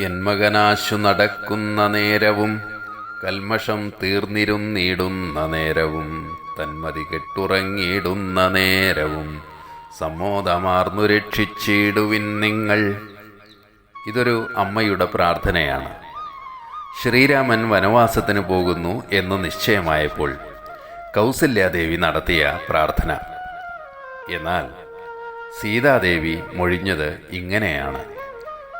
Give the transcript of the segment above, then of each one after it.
എന്മകനാശു നടക്കുന്ന നേരവും കൽമഷം തീർന്നിരുന്നിടുന്ന നേരവും തന്മതി കെട്ടുറങ്ങിയിടുന്ന നേരവും സമ്മോദമാർന്നു രക്ഷിച്ചിടുവിൻ നിങ്ങൾ. ഇതൊരു അമ്മയുടെ പ്രാർത്ഥനയാണ്. ശ്രീരാമൻ വനവാസത്തിന് പോകുന്നു എന്ന് നിശ്ചയമായപ്പോൾ കൗസല്യാദേവി നടത്തിയ പ്രാർത്ഥന. എന്നാൽ സീതാദേവി മൊഴിഞ്ഞത് ഇങ്ങനെയാണ്.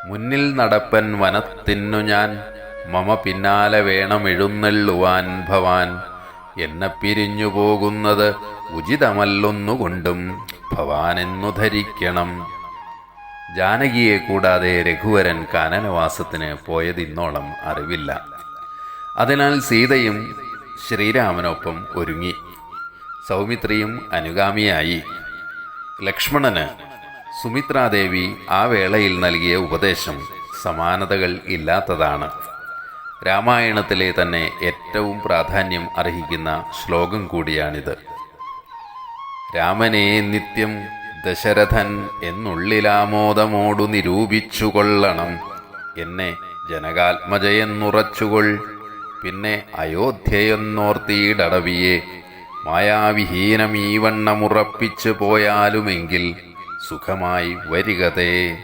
മുന്നിൽ നടപ്പൻ വനത്തിന്നു ഞാൻ. മമ പിന്നാലെ വേണം എഴുന്നള്ളുവാൻ ഭവാൻ. എന്നെ പിരിഞ്ഞു പോകുന്നത് ഉചിതമല്ലൊന്നുകൊണ്ടും ഭവാനെന്നു ധരിക്കണം. ജാനകിയെ കൂടാതെ രഘുവരൻ കാനനവാസത്തിന് പോയതിന്നോളം അറിവില്ല. അതിനാൽ സീതയും ശ്രീരാമനൊപ്പം ഒരുങ്ങി. സൗമിത്രിയും അനുഗാമിയായി. ലക്ഷ്മണന് സുമിത്രാദേവി ആ വേളയിൽ നൽകിയ ഉപദേശം സമാനതകൾ ഇല്ലാത്തതാണ്. രാമായണത്തിലെ തന്നെ ഏറ്റവും പ്രാധാന്യം അർഹിക്കുന്ന ശ്ലോകം കൂടിയാണിത്. രാമനെ നിത്യം ദശരഥൻ എന്നുള്ളിലാമോദമോടു നിരൂപിച്ചുകൊള്ളണം എന്നെ ജനകാത്മജയെന്നുറച്ചുകൊൾ. പിന്നെ അയോധ്യയെന്നോർത്തിയിടവിയെ മായാവിഹീനം ഈ വണ്ണമുറപ്പിച്ചു പോയാലുമെങ്കിൽ സുഖമായി വരികതേ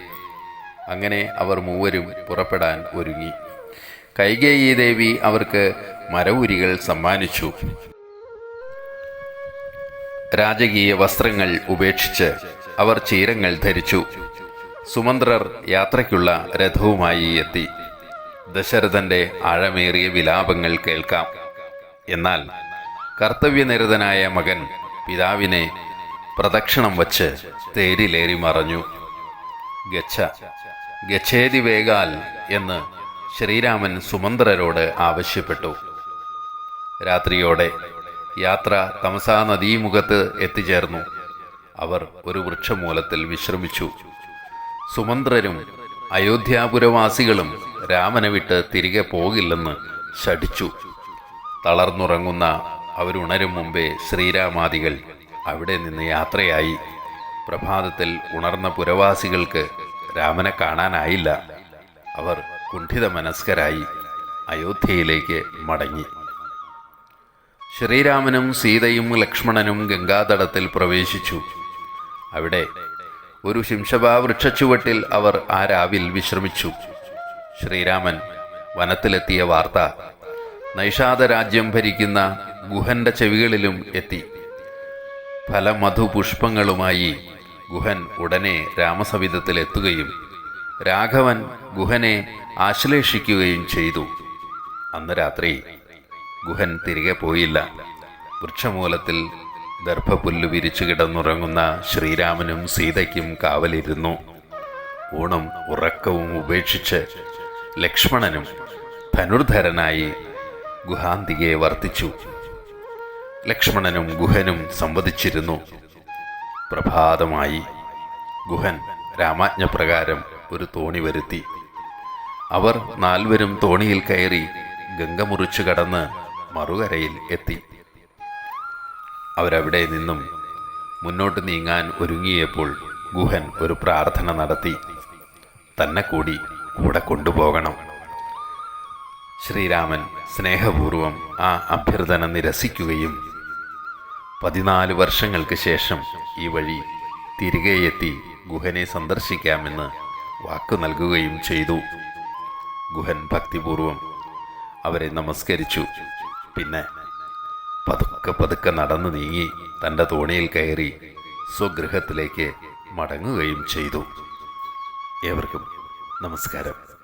അങ്ങനെ അവർ മൂവരും പുറപ്പെടാൻ ഒരുങ്ങി. കൈകേയി ദേവി അവർക്ക് മരവുരികൾ സമ്മാനിച്ചു. രാജകീയ വസ്ത്രങ്ങൾ ഉപേക്ഷിച്ച് അവർ ചീരങ്ങൾ ധരിച്ചു. സുമന്ത്രർ യാത്രയ്ക്കുള്ള രഥവുമായി എത്തി. ദശരഥന്റെ ആഴമേറിയ വിലാപങ്ങൾ കേൾക്കാം. എന്നാൽ കർത്തവ്യനിരതനായ മകൻ പിതാവിനെ പ്രദക്ഷിണം വച്ച് തേരിലേറി മറഞ്ഞു. ഗച്ഛ. ഗച്ഛേതി വേഗാൽ എന്ന് ശ്രീരാമൻ സുമന്ത്രരോട് ആവശ്യപ്പെട്ടു. രാത്രിയോടെ യാത്ര തമസാ നദീമുഖത്ത് എത്തിച്ചേർന്നു. അവർ ഒരു വൃക്ഷമൂലത്തിൽ വിശ്രമിച്ചു. സുമന്ത്രരും അയോധ്യാപുരവാസികളും രാമനെ വിട്ട് തിരികെ പോകില്ലെന്ന് ശഠിച്ചു. തളർന്നുറങ്ങുന്ന അവരുണരും മുമ്പേ ശ്രീരാമാദികൾ അവിടെ നിന്ന് യാത്രയായി. പ്രഭാതത്തിൽ ഉണർന്ന പുരവാസികൾക്ക് രാമനെ കാണാനായില്ല. അവർ കുണ്ഠിത മനസ്കരായി അയോധ്യയിലേക്ക് മടങ്ങി. ശ്രീരാമനും സീതയും ലക്ഷ്മണനും ഗംഗാതടത്തിൽ പ്രവേശിച്ചു. അവിടെ ഒരു ശിംശഭാ വൃക്ഷച്ചുവട്ടിൽ അവർ ആ രാവിൽ വിശ്രമിച്ചു. ശ്രീരാമൻ വനത്തിലെത്തിയ വാർത്ത നൈഷാദ രാജ്യം ഭരിക്കുന്ന ഗുഹന്റെ ചെവികളിലും എത്തി. ഫലമധുപുഷ്പങ്ങളുമായി ഗുഹൻ ഉടനെ രാമസവിധത്തിലെത്തുകയും രാഘവൻ ഗുഹനെ ആശ്ലേഷിക്കുകയും ചെയ്തു. അന്ന് രാത്രി ഗുഹൻ തിരികെ പോയില്ല. വൃക്ഷമൂലത്തിൽ ദർഭപുല്ല് വിരിച്ചു കിടന്നുറങ്ങുന്ന ശ്രീരാമനും സീതയ്ക്കും കാവലിരുന്നു. ഊണും ഉറക്കവും ഉപേക്ഷിച്ച് ലക്ഷ്മണനും ധനുർധരനായി ഗുഹാന്തികയെ വർത്തിച്ചു. ലക്ഷ്മണനും ഗുഹനും സംവദിച്ചിരുന്നു. പ്രഭാതമായി ഗുഹൻ രാമാജ്ഞപ്രകാരം ഒരു തോണി വരുത്തി. അവർ നാൽവരും തോണിയിൽ കയറി ഗംഗ മുറിച്ചു കടന്ന് മറുകരയിൽ എത്തി. അവരവിടെ നിന്നും മുന്നോട്ട് നീങ്ങാൻ ഒരുങ്ങിയപ്പോൾ ഗുഹൻ ഒരു പ്രാർത്ഥന നടത്തി. തന്നെ കൂടി കൂടെ കൊണ്ടുപോകണം. ശ്രീരാമൻ സ്നേഹപൂർവം ആ അഭ്യർത്ഥന നിരസിക്കുകയും പതിനാല് വർഷങ്ങൾക്ക് ശേഷം ഈ വഴി തിരികെ എത്തി ഗുഹനെ സന്ദർശിക്കാമെന്ന് വാക്ക് നൽകുകയും ചെയ്തു. ഗുഹൻ ഭക്തിപൂർവം അവരെ നമസ്കരിച്ചു. പിന്നെ പതുക്കെ പതുക്കെ നടന്നു നീങ്ങി തന്റെ തോണിയിൽ കയറി സ്വഗൃഹത്തിലേക്ക് മടങ്ങുകയും ചെയ്തു. ഏവർക്കും നമസ്കാരം.